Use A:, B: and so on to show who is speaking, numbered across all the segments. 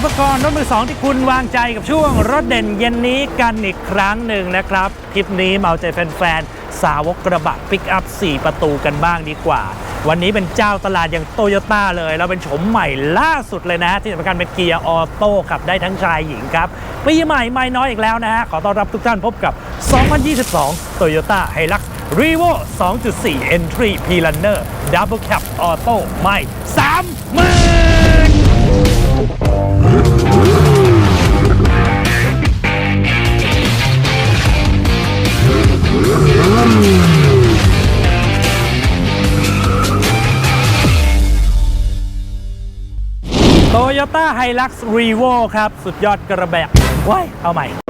A: บกับนักสิบเก้าสิบกรรถมือสองที่คุณวางใจกับช่วงรถเด่นเย็นนี้กันอีกครั้งหนึ่งนะครับ คลิปนี้เมาใจแฟนๆ สาวกกระบะปิกอัพ 4 ประตูกันบ้างดีกว่า วันนี้เป็นเจ้าตลาดอย่างโตโยต้าเลยแล้วเป็นโฉมใหม่ล่าสุดเลยนะ ที่สำคัญเป็นเกียร์ออโต้ขับได้ทั้งชายหญิงครับ ปีใหม่ไม่น้อยอีกแล้วนะฮะ ขอต้อนรับทุกท่านพบกับ 2022 Toyota Hilux Revo 2.4 Entry P Runner Double Cab Auto ไม่3 0,000 โตโยต้าไฮลักซ์รีโวครับ สุดยอดกระบะว้ายเอาใหม่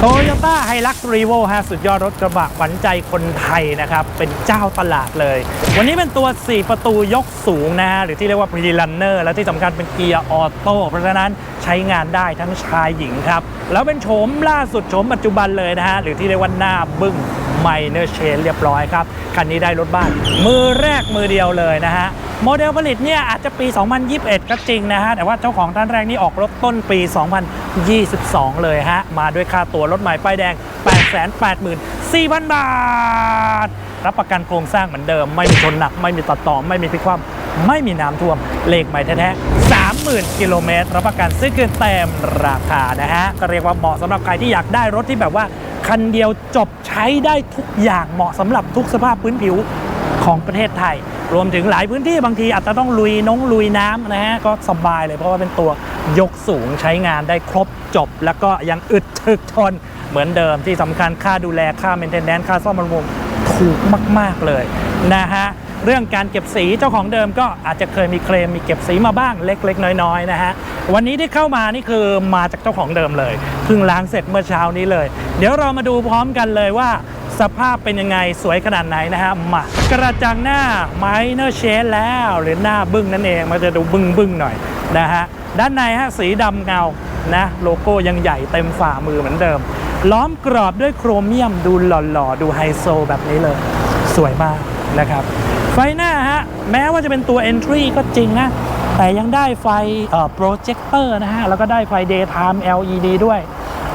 A: โตโยต้าไฮลักซ์รีโวฮะสุดยอดรถกระบะขวัญใจคนไทยนะครับ เป็นเจ้าตลาดเลย วันนี้เป็นตัว 4 ประตูยกสูงนะฮะ หรือที่เรียกว่า pre runner และที่สำคัญเป็นเกียร์ออโต้เพราะฉะนั้นใช้งานได้ทั้งชายหญิงครับ แล้วเป็นโฉมล่าสุดโฉมปัจจุบันเลยนะฮะ หรือที่เรียกว่าหน้าบึ้งไมเนอร์เชนเรียบร้อยครับ คันนี้ได้รถบ้าน มือแรกมือเดียวเลยนะฮะ โมเดลผลิตเนี่ยอาจจะปี 2021 ก็จริงนะฮะ แต่ว่าเจ้าของท่านแรกนี่ออกรถต้นปี 2022 เลยฮะ มาด้วยค่าตัวรถใหม่ป้ายแดง 884,000 บาท รับประกันโครงสร้างเหมือนเดิม ไม่มีชนหนัก ไม่มีตัดต่อ ไม่มีพิคว่ำไม่มีน้ำท่วม เลขใหม่แท้ๆ30,000 กิโลเมตร รับประกันซื้อคืนเต็มราคานะฮะ ก็เรียกว่าเหมาะสำหรับใครที่อยากได้รถที่แบบว่าคันเดียวจบใช้ได้ทุกอย่างเหมาะสำหรับทุกสภาพพื้นผิวของประเทศไทย รวมถึงหลายพื้นที่บางทีอาจจะต้องลุยน้องลุยน้ำนะฮะก็สบายเลยเพราะว่าเป็นตัวยกสูงใช้งานได้ครบจบ แล้วก็ยังอึดถึกทนเหมือนเดิมที่สำคัญค่าดูแลค่าเมนเทนแนนค่าซ่อมบำรุงถูกมาก ๆเลยนะฮะเรื่องการเก็บสีเจ้าของเดิมก็อาจจะเคยมีเคลมมีเก็บสีมาบ้างเล็ก ๆ น้อยๆนะฮะวันนี้ที่เข้ามานี่คือมาจากเจ้าของเดิมเลยเพิ่งล้างเสร็จเมื่อเช้านี้เลย เดี๋ยวเรามาดูพร้อมกันเลยว่า สภาพเป็นยังไงสวยขนาดไหนนะฮะมากระจังหน้าไมเนอร์เชนแล้วหรือหน้าบึ้งนั่นเองมันจะดูบึ้งบึ้งๆหน่อยนะฮะด้านในฮะสีดำเงานะโลโก้ยังใหญ่เต็มฝ่ามือเหมือนเดิม ล้อมกรอบด้วยโครเมียมดูหล่อๆ ดูไฮโซแบบนี้เลย สวยมากนะครับ ไฟหน้าฮะแม้ว่าจะเป็นตัว Entry ก็จริงนะแต่ยังได้ไฟโปรเจคเตอร์นะฮะ แล้วก็ได้ไฟ Daytime LED ด้วย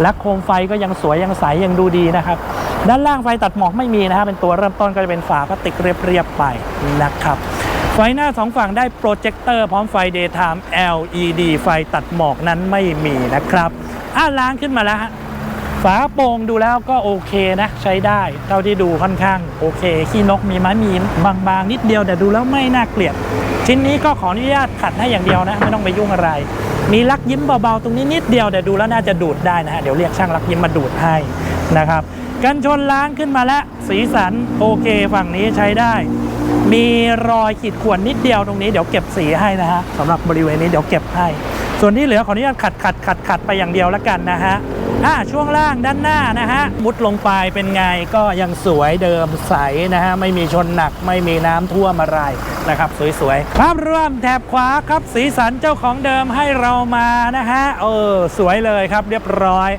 A: และโคมไฟก็ยังสวยยังใสยังดูดีนะครับ ด้านล่างไฟตัดหมอกไม่มีนะฮะเป็นตัวเริ่มต้นก็จะเป็นฝาพลาสติกเรียบๆไปนะครับไฟหน้าสองฝั่งได้โปรเจคเตอร์พร้อมไฟ Daytime LED ไฟตัดหมอกนั้นไม่มีนะครับอะล้างขึ้นมาแล้วฮะฝาโปร่งดูแล้วก็โอเคนะ ใช้ได้ เท่าที่ดูค่อนข้างโอเค ขี้นกมีไหมมีบางๆ นิดเดียวแต่ดูแล้วไม่น่าเกลียด ชิ้นนี้ก็ขออนุญาตขัดให้อย่างเดียวนะ ไม่ต้องไปยุ่งอะไร มีลักยิ้มเบาๆ ตรงนี้นิดเดียวแต่ดูแล้วน่าจะดูดได้นะฮะเดี๋ยวเรียกช่างลักยิ้มมาดูดให้นะครับ กันชนล้างขึ้นมาแล้วสีสันโอเคฝั่งนี้ใช้ได้ มีรอยขีดข่วนนิดเดียวตรงนี้เดี๋ยวเก็บสีให้นะฮะสำหรับบริเวณนี้เดี๋ยวเก็บให้ ส่วนที่เหลือขออนุญาตขัดขัดขัดขัดไปอย่างเดียวแล้วกันนะฮะอ่าช่วงล่างด้านหน้านะฮะมุดลงไปเป็นไงก็ยังสวยเดิมใสนะฮะไม่มีชนหนักไม่มีน้ำท่วมอะไรนะครับ สวยๆภาพรวมแถบขวาครับสีสันเจ้าของเดิมให้เรามานะฮะเออสวยเลยครับเรียบร้อย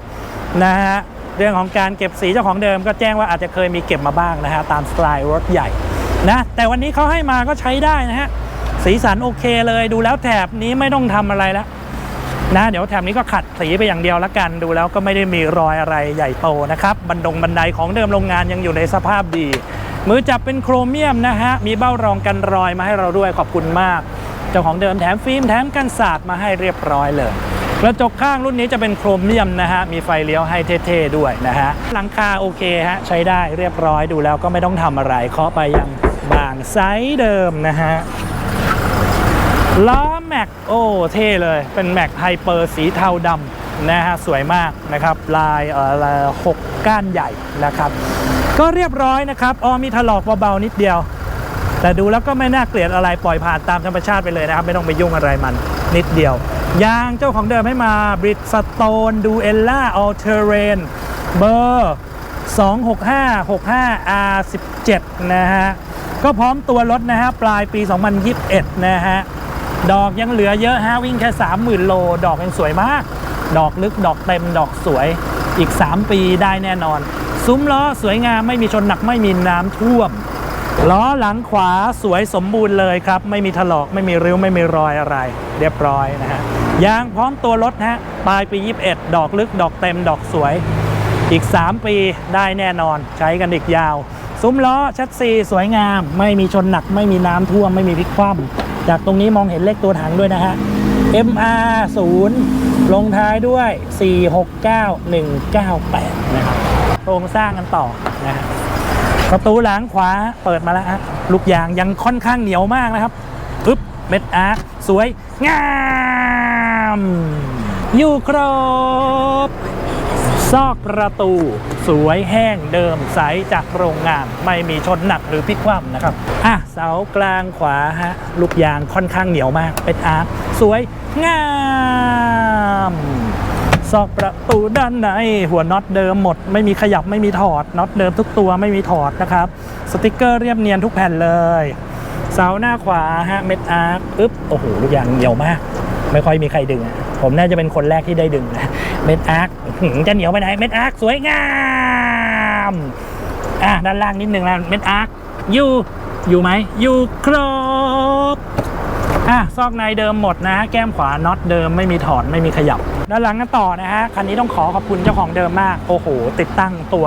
A: นะฮะ เรื่องของการเก็บสีเจ้าของเดิมก็แจ้งว่าอาจจะเคยมีเก็บมาบ้างนะฮะตามสไตล์รถใหญ่นะแต่วันนี้เขาให้มาก็ใช้ได้นะฮะสีสันโอเคเลยดูแล้วแถบนี้ไม่ต้องทำอะไรแล้วนะเดี๋ยวแถบนี้ก็ขัดสีไปอย่างเดียวละกันดูแล้วก็ไม่ได้มีรอยอะไรใหญ่โตนะครับบันดงบันไดของเดิมโรงงานยังอยู่ในสภาพดี มือจับเป็นโครเมียมนะฮะมีเบ้ารองกันรอยมาให้เราด้วยขอบคุณมาก เจ้าของเดิมแถมฟิล์มแถมกันสาดมาให้เรียบร้อยเลย กระจกข้างรุ่นนี้จะเป็นโครเมียมนะฮะ มีไฟเลี้ยวให้เท่ๆด้วยนะฮะ หลังคาโอเคฮะ ใช้ได้เรียบร้อยดูแล้วก็ไม่ต้องทำอะไรเคาะไปยังบางไซส์เดิมนะฮะล้อแม็กโอ้เท่เลย เป็นแม็กไฮเปอร์สีเทาดำนะฮะ สวยมากนะครับ ลายเอ่อลายหกก้านใหญ่นะครับ ก็เรียบร้อยนะครับอ๋อมีถลอกเบาๆนิดเดียว แต่ดูแล้วก็ไม่น่าเกลียดอะไรปล่อยผ่านตามธรรมชาติไปเลยนะครับ ไม่ต้องไปยุ่งอะไรมันนิดเดียว ยางเจ้าของเดิมให้มาบริดสโตนดูเอลล่าออเทเรนเบอร์ 26565 R17 นะฮะ ก็พร้อมตัวรถนะฮะ ปลายปี 2021 นะฮะ ดอกยังเหลือเยอะฮะ วิ่งแค่ 30,000 โล ดอกยังสวยมาก ดอกลึกดอกเต็มดอกสวยอีก 3 ปีได้แน่นอน ซุ้มล้อสวยงามไม่มีชนหนักไม่มีน้ำท่วม ล้อหลังขวาสวยสมบูรณ์เลยครับ ไม่มีถลอกไม่มีริ้วไม่มีรอยอะไร เรียบร้อยนะฮะยางพร้อมตัวรถนะฮะปลายปี 21 ดอกลึกดอกเต็มดอกสวย อีก 3 ปีได้แน่นอนใช้กันอีกยาว ซุ้มล้อชัดซีสวยงาม ไม่มีชนหนัก ไม่มีน้ำท่วม ไม่มีพลิกคว่ำจากตรงนี้มองเห็นเลขตัวถังด้วยนะฮะ MR 0ลงท้ายด้วย 469198 นะครับโครงสร้างกันต่อนะฮะ ประตูหลังขวาเปิดมาแล้วฮะลูกยางยังค่อนข้างเหนียวมากนะครับปึ๊บเม็ดอาร์สวยงามอยู่ครบ ซอกประตู สวยแห้งเดิมใสจากโรงงาน ไม่มีชนหนักหรือพลิกคว่ำนะครับ อะ เสากลางขวาฮะ ลูกยางค่อนข้างเหนียวมาก เป็นอาร์คสวยงาม ซอกประตูด้านในหัวน็อตเดิมหมด ไม่มีขยับไม่มีถอดน็อตเดิมทุกตัวไม่มีถอดนะครับ สติกเกอร์เรียบเนียนทุกแผ่นเลย เสาหน้าขวาฮะเม็ดอาร์คปึ๊บโอ้โหลูกยางเหนียวมาก ไม่ค่อยมีใครดึง ผมน่าจะเป็นคนแรกที่ได้ดึงนะเม็ดอาร์คจะเหนียวไปไหนเม็ดอาร์คสวยงามอะด้านล่างนิดนึงนะเม็ดอาร์คอยู่อยู่ไหมอยู่ครบ อะซอกในเดิมหมดนะฮะแก้มขวาน็อตเดิมไม่มีถอดไม่มีขยับ ด้านหลังกันต่อนะฮะคันนี้ต้องขอขอบคุณเจ้าของเดิมมาก โอ้โห ติดตั้งตัว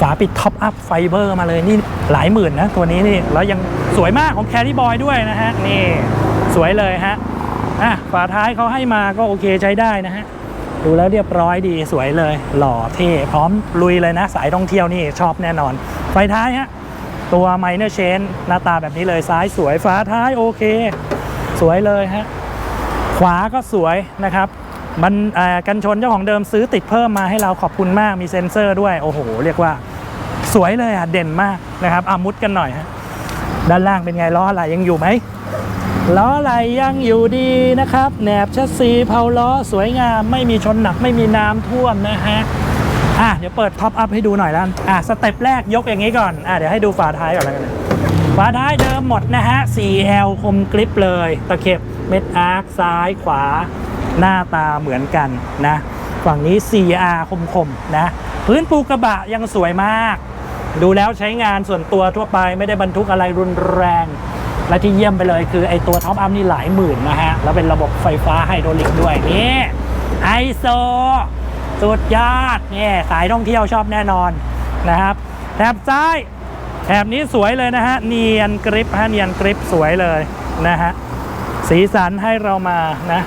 A: ฝาปิดท็อปอัพไฟเบอร์มาเลยนี่หลายหมื่นนะ ตัวนี้นี่แล้วยังสวยมากของแครี่บอยด้วยนะฮะ นี่สวยเลยฮะอะฝาท้ายเขาให้มาก็โอเคใช้ได้นะฮะ ดูแล้วเรียบร้อยดีสวยเลย หล่อเท่พร้อมลุยเลยนะ สายท่องเที่ยวนี่ชอบแน่นอน ไฟท้ายฮะ ตัวไมเนอร์เชนหน้าตาแบบนี้เลยซ้ายสวยฝาท้ายโอเค สวยเลยฮะขวาก็สวยนะครับมันกันชนเจ้าของเดิมซื้อติดเพิ่มมาให้เราขอบคุณมากมีเซ็นเซอร์ด้วย โอ้โห เรียกว่าสวยเลยอะเด่นมากนะครับอามุดกันหน่อยฮะด้านล่างเป็นไงล้ออะไรยังอยู่ไหมล้ออะไรยังอยู่ดีนะครับแหนบชัดซีเพาล้อสวยงามไม่มีชนหนักไม่มีน้ำท่วมนะฮะอะเดี๋ยวเปิดท็อปอัพให้ดูหน่อยแล้วกันอะสเต็ปแรกยกอย่างนี้ก่อนอะเดี๋ยวให้ดูฝาท้ายก่อนแล้วกันนะ ฝาท้ายเดิมหมดนะฮะ 4L คมกริปเลย ตะเข็บเม็ดอาร์คซ้ายขวา หน้าตาเหมือนกันนะ ฝั่งนี้ 4R คมๆนะ พื้นปูกระบะยังสวยมาก ดูแล้วใช้งานส่วนตัวทั่วไปไม่ได้บรรทุกอะไรรุนแรง และที่เยี่ยมไปเลยคือไอตัวท็อปอัพนี่หลายหมื่นนะฮะ แล้วเป็นระบบไฟฟ้าไฮดรอลิกด้วยนี่ไอโซสุดยอดนี่สายท่องเที่ยวชอบแน่นอนนะครับแถบซ้าย แถบนี้สวยเลยนะฮะ เนียนกริปฮะเนียนกริปสวยเลยนะฮะ สีสันให้เรามานะ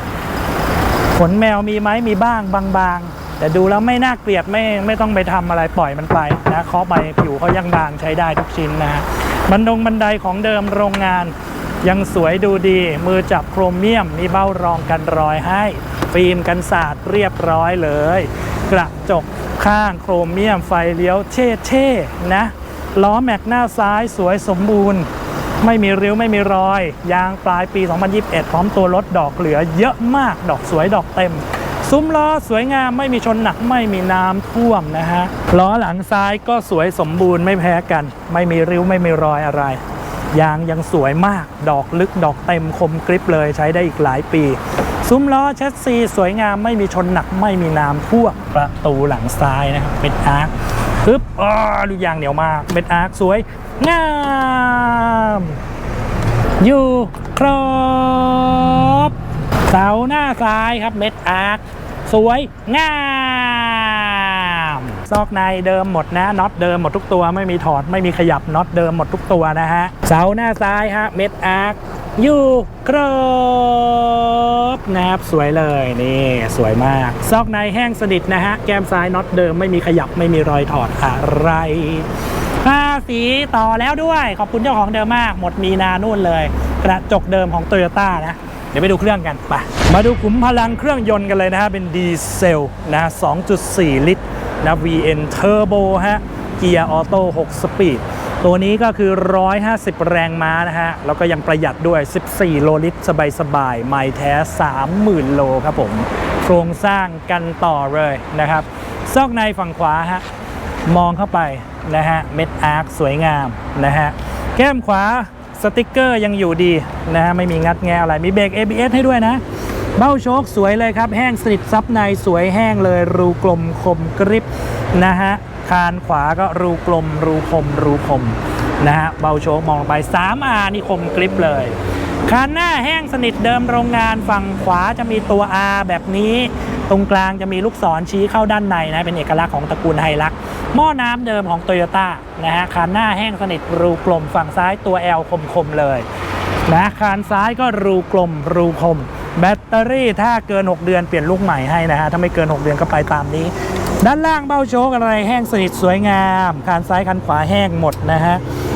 A: ขนแมวมีไหมมีบ้างบางๆ แต่ดูแล้วไม่น่าเกลียดไม่ไม่ต้องไปทำอะไรปล่อยมันไปนะเคาะไปผิวเขายังบางใช้ได้ทุกชิ้นนะฮะบันดงบันไดของเดิมโรงงานยังสวยดูดี มือจับโครเมียม มีเบ้ารองกันรอยให้ ฟิล์มกันสาดเรียบร้อยเลย กระจกข้างโครเมียมไฟเลี้ยวเช่เช่นะ ล้อแม็กหน้าซ้ายสวยสมบูรณ์ ไม่มีริ้วไม่มีรอย ยางปลายปี 2021 พร้อมตัวรถดอกเหลือเยอะมากดอกสวยดอกเต็ม ซุ้มล้อสวยงามไม่มีชนหนักไม่มีน้ำท่วมนะฮะล้อหลังซ้ายก็สวยสมบูรณ์ไม่แพ้กัน ไม่มีริ้วไม่มีรอยอะไร ยางยังสวยมาก ดอกลึกดอกเต็มคมกริบเลยใช้ได้อีกหลายปีซุ้มล้อแชสซีสวยงามไม่มีชนหนักไม่มีน้ำท่วมประตูหลังซ้ายนะครับเป็นอาร์ค ปึ๊บอ๋อลูยางเหนียวมากเป็นอาร์คสวย งาม อยู่ครบเสาหน้าซ้ายครับเม็ดอาร์คสวย งามซอกในเดิมหมดนะน็อตเดิมหมดทุกตัวไม่มีถอดไม่มีขยับน็อตเดิมหมดทุกตัวนะฮะเสาหน้าซ้ายฮะเม็ดอาร์ค อยู่ครบนะครับสวยเลยนี่สวยมาก ซอกในแห้งสนิทนะฮะ แก้มซ้ายน็อตเดิมไม่มีขยับไม่มีรอยถอดอะไรค่าสีต่อแล้วด้วย ขอบคุณเจ้าของเดิมมาก หมดมีนานู่นเลย กระจกเดิมของ t o y ยต้นะเดี๋ยวไปดูเครื่องกันไปมาดูขุมพลังเครื่องยนต์กันเลยนะฮะ เป็นดีเซลนะ 2.4 ลิตรนะ VN Turbo ฮะเกียร์ออโต้6สปีด ตัวนี้ก็คือ 150 แรงม้านะฮะ แล้วก็ยังประหยัดด้วย 14 โลลิตร สบายๆไม่แท้ 30,000 โลครับผม โครงสร้างกันต่อเลยนะครับ ซอกในฝั่งขวาฮะ มองเข้าไปนะฮะ เม็ดอาร์คสวยงามนะฮะ แก้มขวาสติกเกอร์ยังอยู่ดีนะฮะ ไม่มีงัดแงะอะไร มีเบรก ABS ให้ด้วยนะ เบ้าโชคสวยเลยครับ แห้งสนิทซับในสวยแห้งเลย รูกลมคมกริบนะฮะ คานขวาก็รูกลม รูคม รูคมนะฮะเบาโชคมองไป 3R นี่คมกริปเลยคันหน้าแห้งสนิทเดิมโรงงานฝั่งขวาจะมีตัว R แบบนี้ ตรงกลางจะมีลูกศรชี้เข้าด้านในนะเป็นเอกลักษณ์ของตระกูลไฮลักหม้อน้ำเดิมของโตโยต้านะฮะคันหน้าแห้งสนิทรูกลมฝั่งซ้ายตัว L คมๆเลยนะคานซ้ายก็รูกลมรูคม แบตเตอรี่ถ้าเกิน 6 เดือนเปลี่ยนลูกใหม่ให้นะฮะ ถ้าไม่เกิน 6 เดือนก็ไปตามนี้ ด้านล่างเบ้าโชคอะไรแห้งสนิทสวยงามคานซ้ายคานขวาแห้งหมดนะฮะ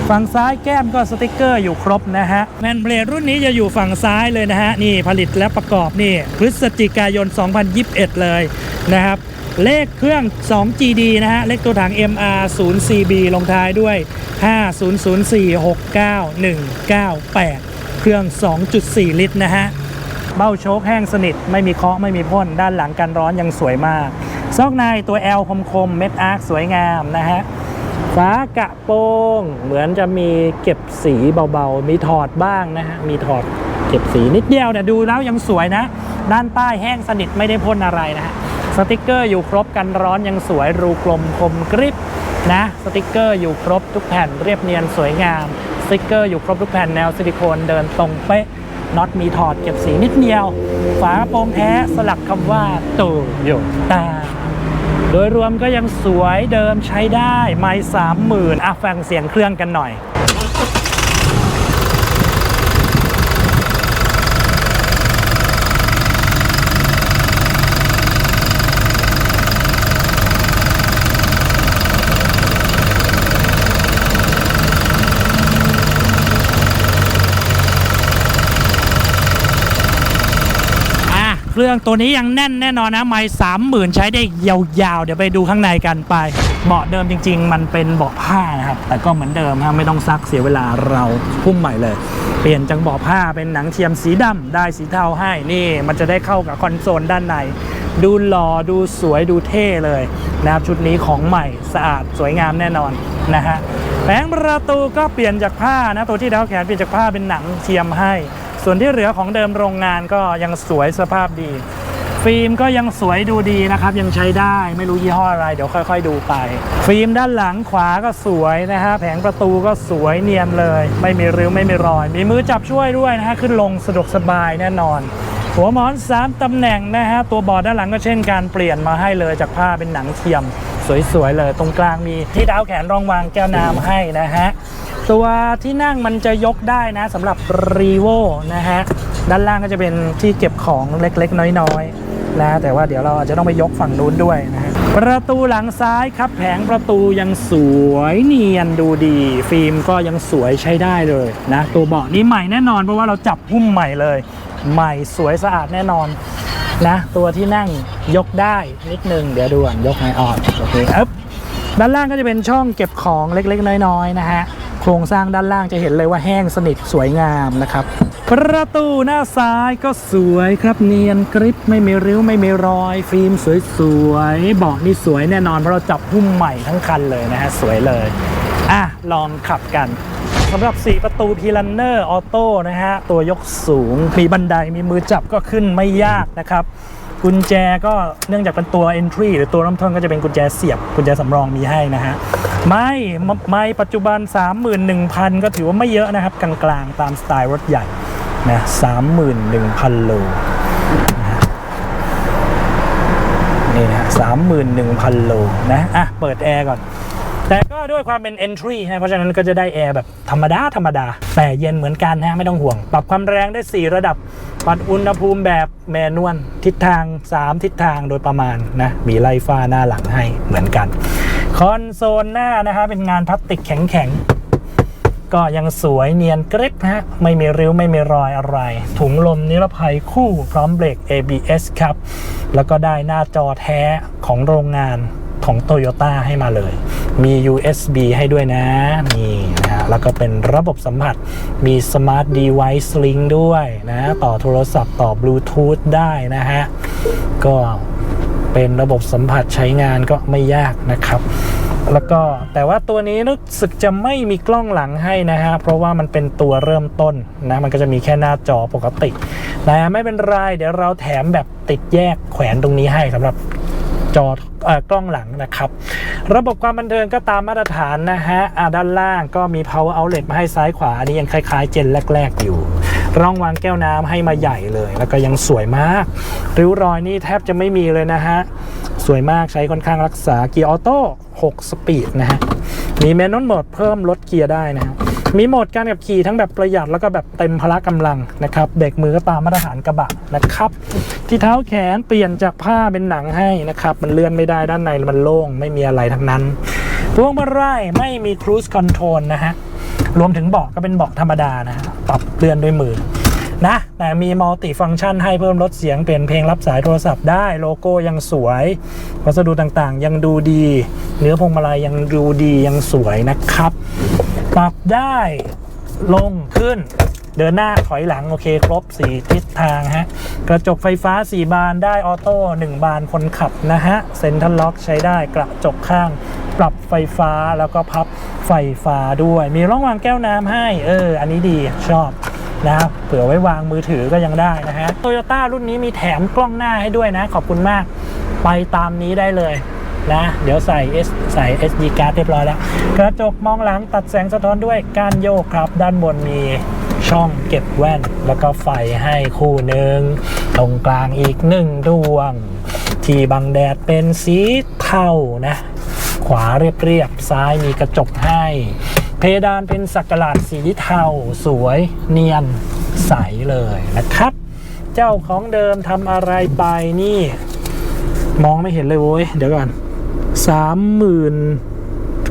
A: ฝั่งซ้ายแก้มก็สติกเกอร์อยู่ครบนะฮะแมนเบลดรุ่นนี้จะอยู่ฝั่งซ้ายเลยนะฮะ นี่ผลิตและประกอบนี่พฤศจิกายน 2021 เลยนะครับเลขเครื่อง 2GD นะฮะ เลขตัวถัง MR 0 CB ลงท้ายด้วย 500469198 เครื่อง 2.4 ลิตรนะฮะ เบ้าโชคแห้งสนิท ไม่มีเคาะไม่มีพ่น ด้านหลังกันร้อนยังสวยมาก ซอกในตัว L คมคมเม็ดอาร์คสวยงามนะฮะฝากระโปรงเหมือนจะมีเก็บสีเบาๆ มีถอดบ้างนะฮะ มีถอดเก็บสีนิดเดียวเนี่ยดูแล้วยังสวยนะ ด้านใต้แห้งสนิทไม่ได้พ่นอะไรนะฮะ สติกเกอร์อยู่ครบกันร้อนยังสวยรูกลมคมกริบนะ สติกเกอร์อยู่ครบทุกแผ่นเรียบเนียนสวยงาม สติกเกอร์อยู่ครบทุกแผ่นแนวซิลิโคนเดินตรงเป๊ะ น็อตมีถอดเก็บสีนิดเดียว ฝากระโปรงแท้สลักคำว่าโตโยต้าโดยรวมก็ยังสวยเดิมใช้ได้ ไม่สามหมื่นอะฟังเสียงเครื่องกันหน่อย อะ เครื่องตัวนี้ยังแน่นแน่นอนนะไม่สามหมื่นใช้ได้ยาวๆ เดี๋ยวไปดูข้างในกันไป เบาะเดิมจริง ๆ มันเป็นเบาะผ้านะครับ แต่ก็เหมือนเดิมฮะไม่ต้องซักเสียเวลาเราพุ่มใหม่เลย เปลี่ยนจากเบาะผ้าเป็นหนังเทียมสีดำได้สีเทาให้นี่มันจะได้เข้ากับคอนโซลด้านใน ดูหล่อดูสวยดูเท่เลยนะครับชุดนี้ของใหม่สะอาดสวยงามแน่นอนนะฮะแผงประตูก็เปลี่ยนจากผ้านะตัวที่เท้าแขนเปลี่ยนจากผ้าเป็นหนังเทียมให้ ส่วนที่เหลือของเดิมโรงงานก็ยังสวยสภาพดี ฟิล์มก็ยังสวยดูดีนะครับ ยังใช้ได้ไม่รู้ยี่ห้ออะไร เดี๋ยวค่อย ๆ ดูไป ฟิล์มด้านหลังขวาก็สวยนะฮะแผงประตูก็สวยเนียนเลย ไม่มีริ้วไม่มีรอย มีมือจับช่วยด้วยนะฮะขึ้นลงสะดวกสบายแน่นอนหัวหมอน 3 ตำแหน่งนะฮะ ตัวบอร์ดด้านหลังก็เช่นการเปลี่ยนมาให้เลยจากผ้าเป็นหนังเทียม สวยๆเลย ตรงกลางมีที่เท้าแขนรองวางแก้วน้ำให้นะฮะ ตัวที่นั่งมันจะยกได้นะสำหรับรีโวนะฮะ ด้านล่างก็จะเป็นที่เก็บของเล็กๆ น้อยๆนะแต่ว่าเดี๋ยวเราอาจจะต้องไปยกฝั่งนู้นด้วยนะฮะประตูหลังซ้ายครับแผงประตูยังสวยเนียนดูดี ฟิล์มก็ยังสวยใช้ได้เลยนะ ตัวเบาะนี้ใหม่แน่นอนเพราะว่าเราจับหุ้มใหม่เลย ใหม่สวยสะอาดแน่นอนนะตัวที่นั่งยกได้นิดนึงเดี๋ยวดูก่อนยกให้ออกโอเคอึ๊บด้านล่างก็จะเป็นช่องเก็บของเล็กๆ น้อยๆนะฮะ ครงสร้างด้านล่างจะเห็นเลยว่าแห้งสนิทสวยงามนะครับ ประตูหน้าซ้ายก็สวยครับเนียนกริปไม่มีริ้วไม่มีรอย ฟิล์มสวยๆเบาะนี่สวยแน่นอนเพราะเราจับหุ้มใหม่ทั้งคันเลยนะฮะสวยเลยอะลองขับกันสำหรับ 4 ประตูพีลันเนอร์ออโต้นะฮะ ตัวยกสูง มีบันไดมีมือจับก็ขึ้นไม่ยากนะครับ กุญแจก็เนื่องจากเป็นตัว entry หรือตัวเริ่มต้นก็จะเป็นกุญแจเสียบกุญแจสำรองมีให้นะฮะไม่ไม่ปัจจุบัน 31,000 ก็ถือว่าไม่เยอะนะครับ กลางๆ ตามสไตล์รถใหญ่นะ31,000 โลนะฮะนี่นะ31,000 โลนะอะเปิดแอร์ก่อน แต่ก็ด้วยความเป็น entry นะ เพราะฉะนั้นก็จะได้แอร์แบบธรรมดา ธรรมดา แต่เย็นเหมือนกันนะไม่ต้องห่วง ปรับความแรงได้ 4 ระดับ ปรับอุณหภูมิแบบแมนนวล ทิศทาง 3 ทิศทางโดยประมาณนะ มีไล่ฟ้าหน้าหลังให้เหมือนกัน คอนโซลหน้านะฮะเป็นงานพลาสติกแข็งๆ ก็ยังสวยเนียนกริบฮะ ไม่มีริ้วไม่มีรอยอะไร ถุงลมนิรภัยคู่พร้อมเบรก ABS ครับ แล้วก็ได้หน้าจอแท้ของโรงงาน ของ Toyota ให้มาเลย มี USB ให้ด้วยนะ นี่นะฮะแล้วก็เป็นระบบสัมผัส มี Smart Device Link ด้วยนะ ต่อโทรศัพท์ต่อ Bluetooth ได้นะฮะ ก็เป็นระบบสัมผัสใช้งานก็ไม่ยากนะครับแล้วก็แต่ว่าตัวนี้รู้สึกจะไม่มีกล้องหลังให้นะฮะ เพราะว่ามันเป็นตัวเริ่มต้นนะ มันก็จะมีแค่หน้าจอปกติแต่ไม่เป็นไร เดี๋ยวเราแถมแบบติดแยกแขวนตรงนี้ให้สำหรับ จอเอ่อกล้องหลังนะครับ ระบบความบันเทิงก็ตามมาตรฐานนะฮะด้านล่างก็มี power outlet มาให้ซ้ายขวา อันนี้ยังคล้ายๆ เจนแรก ๆ อยู่ ร่องวางแก้วน้ำให้มาใหญ่เลย แล้วก็ยังสวยมาก ริ้วรอยนี่แทบจะไม่มีเลยนะฮะ สวยมากใช้ค่อนข้างรักษาเกียร์ออโต้ 6 สปีดนะฮะ มีเมนูโหมดเพิ่มลดเกียร์ได้นะฮะ มีโหมดการขับขี่ทั้งแบบประหยัดแล้วก็แบบเต็มพละกำลังนะครับเบรกมือก็ตามมาตรฐานกระบะนะครับ ที่เท้าแขนเปลี่ยนจากผ้าเป็นหนังให้นะครับ มันเลื่อนไม่ได้ด้านในมันโล่งไม่มีอะไรทั้งนั้นพวงมาลัยไม่มีครู i คอนโทรลนะฮะรวมถึงเบาะก็เป็นเบาะธรรมดานะฮะปรับเลื่อนด้วยมือนะแต่มีมัลติฟังก์ชันให้เพิ่มลดเสียงเปลี่ยนเพลงรับสายโทรศัพท์ได้โลโก้ยังสวย วัสดุต่างๆ ยังดูดี เนื้อพวงมาลัยยังดูดียังสวยนะครับ ปรับได้ลงขึ้น เดินหน้าถอยหลังโอเค ครบ 4 ทิศทางฮะ กระจกไฟฟ้า 4 บานได้ออโต้ 1 บานคนขับนะฮะ เซ็นทรัลล็อกใช้ได้กระจกข้างปรับไฟฟ้าแล้วก็พับไฟฟ้าด้วย มีร่องวางแก้วน้ำให้ เออ อันนี้ดีชอบนะครับเผื่อไว้วางมือถือก็ยังได้นะฮะโตโยต้ารุ่นนี้มีแถมกล้องหน้าให้ด้วยนะ ขอบคุณมาก ไปตามนี้ได้เลย นะเดี๋ยวใส่ S ใส่ SD card เรียบร้อยแล้ว กระจกมองหลังตัดแสงสะท้อนด้วยการโยกครับ ด้านบนมีช่องเก็บแว่น แล้วก็ไฟให้คู่หนึ่งตรงกลางอีกหนึ่งดวง ที่บังแดดเป็นสีเทานะ ขวาเรียบๆซ้ายมีกระจกให้ เพดานเป็นสักหลาดสีเทาสวยเนียนใสเลยนะครับ เจ้าของเดิมทำอะไรไปนี่ มองไม่เห็นเลยโว้ยเดี๋ยวก่อน สามหมื่น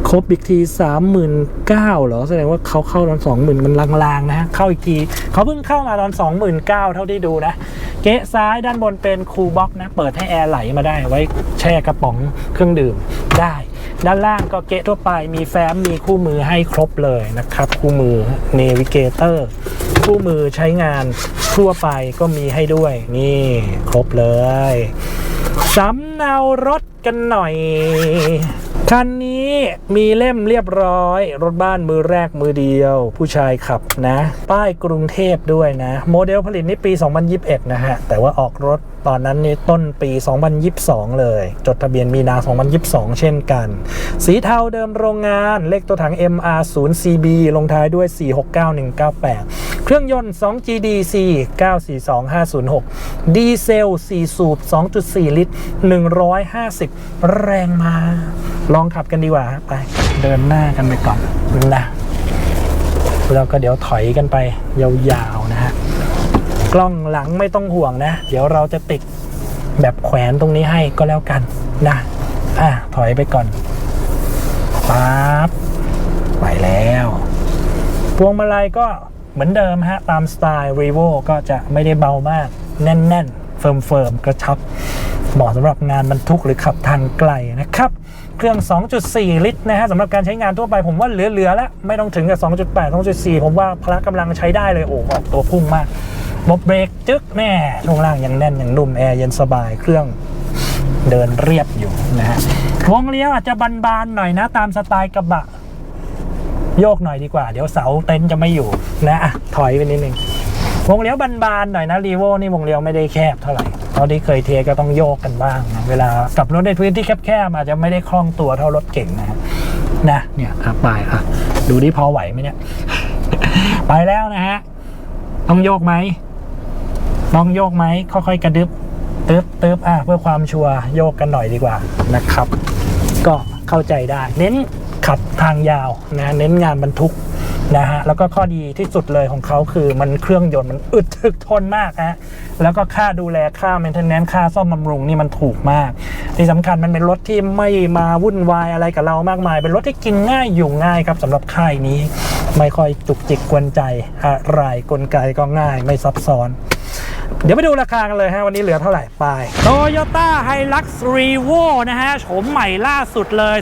A: ครบอีกทีสามหมื่นเก้าเหรอ แสดงว่าเขาเข้าตอนสองหมื่นมันลางๆนะ เข้าอีกทีเขาเพิ่งเข้ามาตอนสองหมื่นเก้าเท่าที่ดูนะ เกะซ้ายด้านบนเป็นคูลบ็อกนะ เปิดให้แอร์ไหลมาได้ไว้แช่กระป๋องเครื่องดื่มได้ด้านล่างก็เกะทั่วไปมีแฟ้มมีคู่มือให้ครบเลยนะครับ คู่มือ Navigator คู่มือใช้งานทั่วไปก็มีให้ด้วย นี่ครบเลยสำเนารถ กันหน่อย คันนี้มีเล่มเรียบร้อย รถบ้านมือแรกมือเดียว ผู้ชายขับนะ ป้ายกรุงเทพด้วยนะ โมเดลผลิตนี่ปี 2021 นะฮะ แต่ว่าออกรถ ตอนนั้นนี่ต้นปี 2022 เลย จดทะเบียนมีนา 2022 เช่นกัน สีเทาเดิมโรงงาน เลขตัวถัง MR0CB ลงท้ายด้วย 469198 เครื่องยนต์ 2GDC 942506 ดีเซล 4 สูบ 2.4 ลิตร 150 แรงมา ลองขับกันดีกว่าไป เดินหน้ากันไปก่อนนะแล้วก็เดี๋ยวถอยกันไปยาวๆนะฮะ กล้องหลังไม่ต้องห่วงนะ เดี๋ยวเราจะติดแบบแขวนตรงนี้ให้ก็แล้วกันนะอะถอยไปก่อนปั๊บไปแล้วพวงมาลัยก็เหมือนเดิมฮะ ตามสไตล์ r e v o ก็จะไม่ได้เบามาก แน่น ๆ เฟิร์ม ๆ กระชับเหมาะสำหรับงานบรรทุกหรือขับทางไกลนะครับ เครื่อง 2.4 ลิตรนะฮะสำหรับการใช้งานทั่วไปผมว่าเหลือ ๆ แล้ว ไม่ต้องถึงกับ 2.8 2.4 ผมว่าพละกำลังใช้ได้เลยโอ้ออกตัวพุ่งมาก บบเบรกจึ๊กแน่ช่วงล่างยังแน่นยังนุ่มแอร์เย็นสบายเครื่องเดินเรียบอยู่นะฮะวงเลี้ยวอาจจะบานๆหน่อยนะ ตามสไตล์กระบะ โยกหน่อยดีกว่า เดี๋ยวเสาเต็นท์จะไม่อยู่นะอะถอยไปนิดนึงวงเลี้ยวบานๆหน่อยนะรีโวนี่วงเลี้ยวไม่ได้แคบเท่าไหร่เท่าที่เคยเทก็ต้องโยกกันบ้างนะเวลาขับรถในพื้นที่แคบๆอาจจะไม่ได้คล่องตัวเท่ารถเก่งนะฮะนะเนี่ยอะไปอะดูดิพอไหวไหมเนี่ย ไปแล้วนะฮะต้องโยกไหม ต้องโยกไหมค่อยๆกระดึบตึ๊บตึ๊บอะเพื่อความชัวร์โยกกันหน่อยดีกว่านะครับ ก็เข้าใจได้ เน้นขับทางยาวนะเน้นงานบรรทุกนะฮะแล้วก็ข้อดีที่สุดเลยของเขาคือมันเครื่องยนต์มันอึดถึกทนมากฮะแล้วก็ค่าดูแลค่า maintenance ค่าซ่อมบำรุงนี่มันถูกมาก ที่สำคัญมันเป็นรถที่ไม่มาวุ่นวายอะไรกับเรามากมาย เป็นรถที่กินง่ายอยู่ง่ายครับสำหรับค่ายนี้ ไม่ค่อยจุกจิกกวนใจอะไรกลไกก็ง่ายไม่ซับซ้อน เดี๋ยวไปดูราคากันเลยฮะ วันนี้เหลือเท่าไหร่ไป Toyota Hilux Revo นะฮะโฉมใหม่ล่าสุดเลย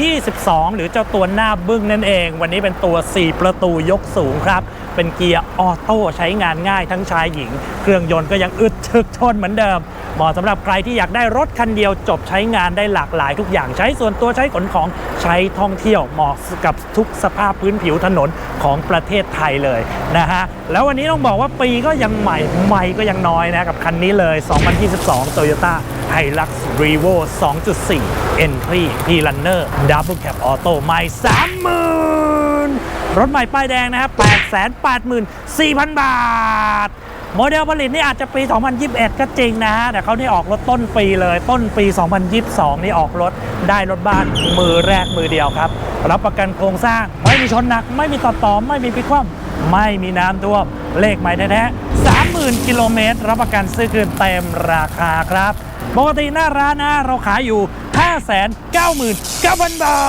A: 2022 หรือเจ้าตัวหน้าบึ้งนั่นเอง วันนี้เป็นตัว 4 ประตูยกสูงครับ เป็นเกียร์ออโต้ใช้งานง่ายทั้งชายหญิง เครื่องยนต์ก็ยังอึดถึกทนเหมือนเดิม เหมาะสำหรับใครที่อยากได้รถคันเดียวจบใช้งานได้หลากหลายทุกอย่างใช้ส่วนตัวใช้ขนของใช้ท่องเที่ยวเหมาะกับทุกสภาพพื้นผิวถนนของประเทศไทยเลยนะฮะแล้ววันนี้ต้องบอกว่าปีก็ยังใหม่ใหม่ก็ยังน้อยนะกับคันนี้เลย 2022 Toyota Hilux Revo 2.4 Entry P Runner Double Cab Auto ใหม่30,000 รถใหม่ป้ายแดงนะครับ884,000 บาท โมเดลผลิตนี่อาจจะปี 2021 ก็จริงนะฮะ แต่เขานี่ออกรถต้นปีเลย ต้นปี 2022 นี่ออกรถได้รถบ้านมือแรกมือเดียวครับ รับประกันโครงสร้าง ไม่มีชนหนัก ไม่มีต่อต่อไม่มีพิคว่ำไม่มีน้ำท่วม เลขใหม่แท้ๆ30,000 กิโลเมตร รับประกันซื้อคืนเต็มราคาครับ ปกติหน้าร้านนะเราขายอยู่ 599,000 บา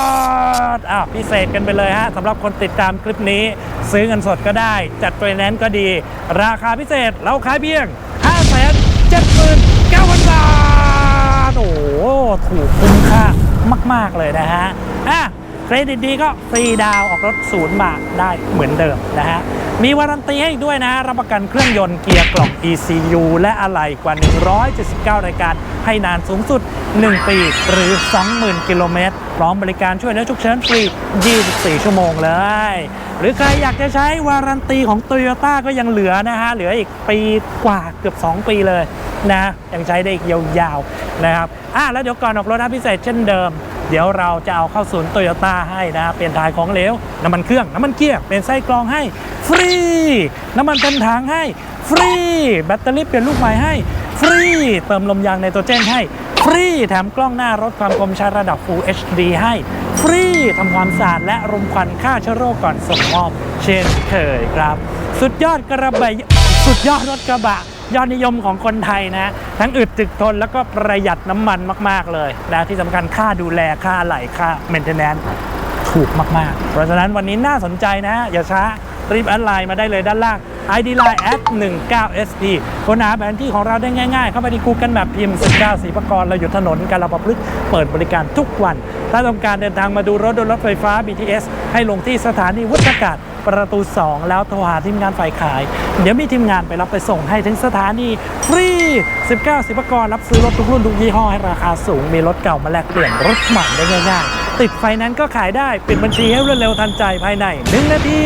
A: ทอะพิเศษกันไปเลยฮะสำหรับคนติดตามคลิปนี้ ซื้อเงินสดก็ได้ จัดไฟแนนซ์ก็ดี ราคาพิเศษเราขายเพียง 579,000 บาท โอ้โห ถูกคุ้มค่ามาก ๆ เลยนะฮะอะ เครดิตดีก็ฟรีดาวออกรถศูนย์บาทได้เหมือนเดิมนะฮะ มีวารันตีให้อีกด้วยนะรับประกันเครื่องยนต์เกียร์กล่อง ECU และอะไหล่กว่า 179 รายการให้นานสูงสุด 1 ปีหรือ 20,000 กิโลเมตรพร้อมบริการช่วยเหลือฉุกเฉินฟรี 24 ชั่วโมงเลย หรือใครอยากจะใช้วารันตีของ t o y ยต้ก็ยังเหลือนะฮะ เหลืออีกปีกว่าเกือบ 2 ปีเลยนะยังใช้ได้อีกยาวๆนะครับอะแล้วเดี๋ยวก่อนออกรถนะพิเศษเช่นเดิม เดี๋ยวเราจะเอาเข้าศูนย์โตโยต้าให้นะ เปลี่ยนถ่ายของเหลว น้ำมันเครื่อง น้ำมันเกียร์ เป็นไส้กรองให้ ฟรี น้ำมันเต็มถังให้ ฟรี แบตเตอรี่เปลี่ยนลูกใหม่ให้ ฟรี เติมลมยางไนโตรเจนให้ ฟรี แถมกล้องหน้ารถความคมชัดระดับ Full HD ให้ ฟรี ทำความสะอาดและรมควันฆ่าเชื้อโรคก่อนส่งมอบ เช่นเคยครับ สุดยอดกระบะ สุดยอดรถกระบะ ยอดนิยมของคนไทยนะทั้งอึดจึกทนแล้วก็ประหยัดน้ำมันมาก ๆ เลยนะที่สำคัญค่าดูแลค่าไหลค่าเมนเทนแนนซ์ถูกมาก ๆ เพราะฉะนั้นวันนี้น่าสนใจนะ อย่าช้ารีบแอดไลน์มาได้เลยด้านล่าง ID Line at 19 SP ค้นหาแผนที่ของเราได้ง่ายๆ เข้าไปที่ Google Map พิมพ์ 19สีประกรเราอยู่ถนนกาลปะพฤกษ์เปิดบริการทุกวัน ถ้าต้องการเดินทางมาดูรถโดยรถไฟฟ้า BTS ให้ลงที่สถานีวุฒากาศประตู 2 แล้วโทรหาทีมงานฝ่ายขาย เดี๋ยวมีทีมงานไปรับไปส่งให้ถึงสถานีฟรี 19 สิบประกรรับซื้อรถทุกรุ่นทุกยี่ห้อให้ราคาสูง มีรถเก่ามาแลกเปลี่ยนรถใหม่ได้ง่ายๆ ติดไฟนั้นก็ขายได้ ปิดบัญชีให้รวดเร็วทันใจภายใน 1 นาที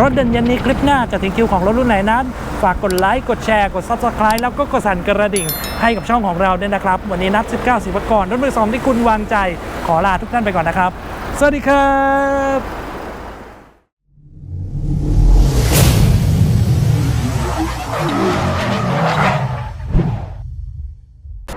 A: รถเด่นยันนี้คลิปหน้าจะถึงคิวของรถรุ่นไหนนั้น ฝากกดไลค์ กดแชร์ กด Subscribe แล้วก็กดสั่นกระดิ่งให้กับช่องของเราด้วยนะครับ วันนี้นับ19 สิบกรรถมือสองที่คุณวางใจขอลาทุกท่านไปก่อนนะครับ สวัสดีครับ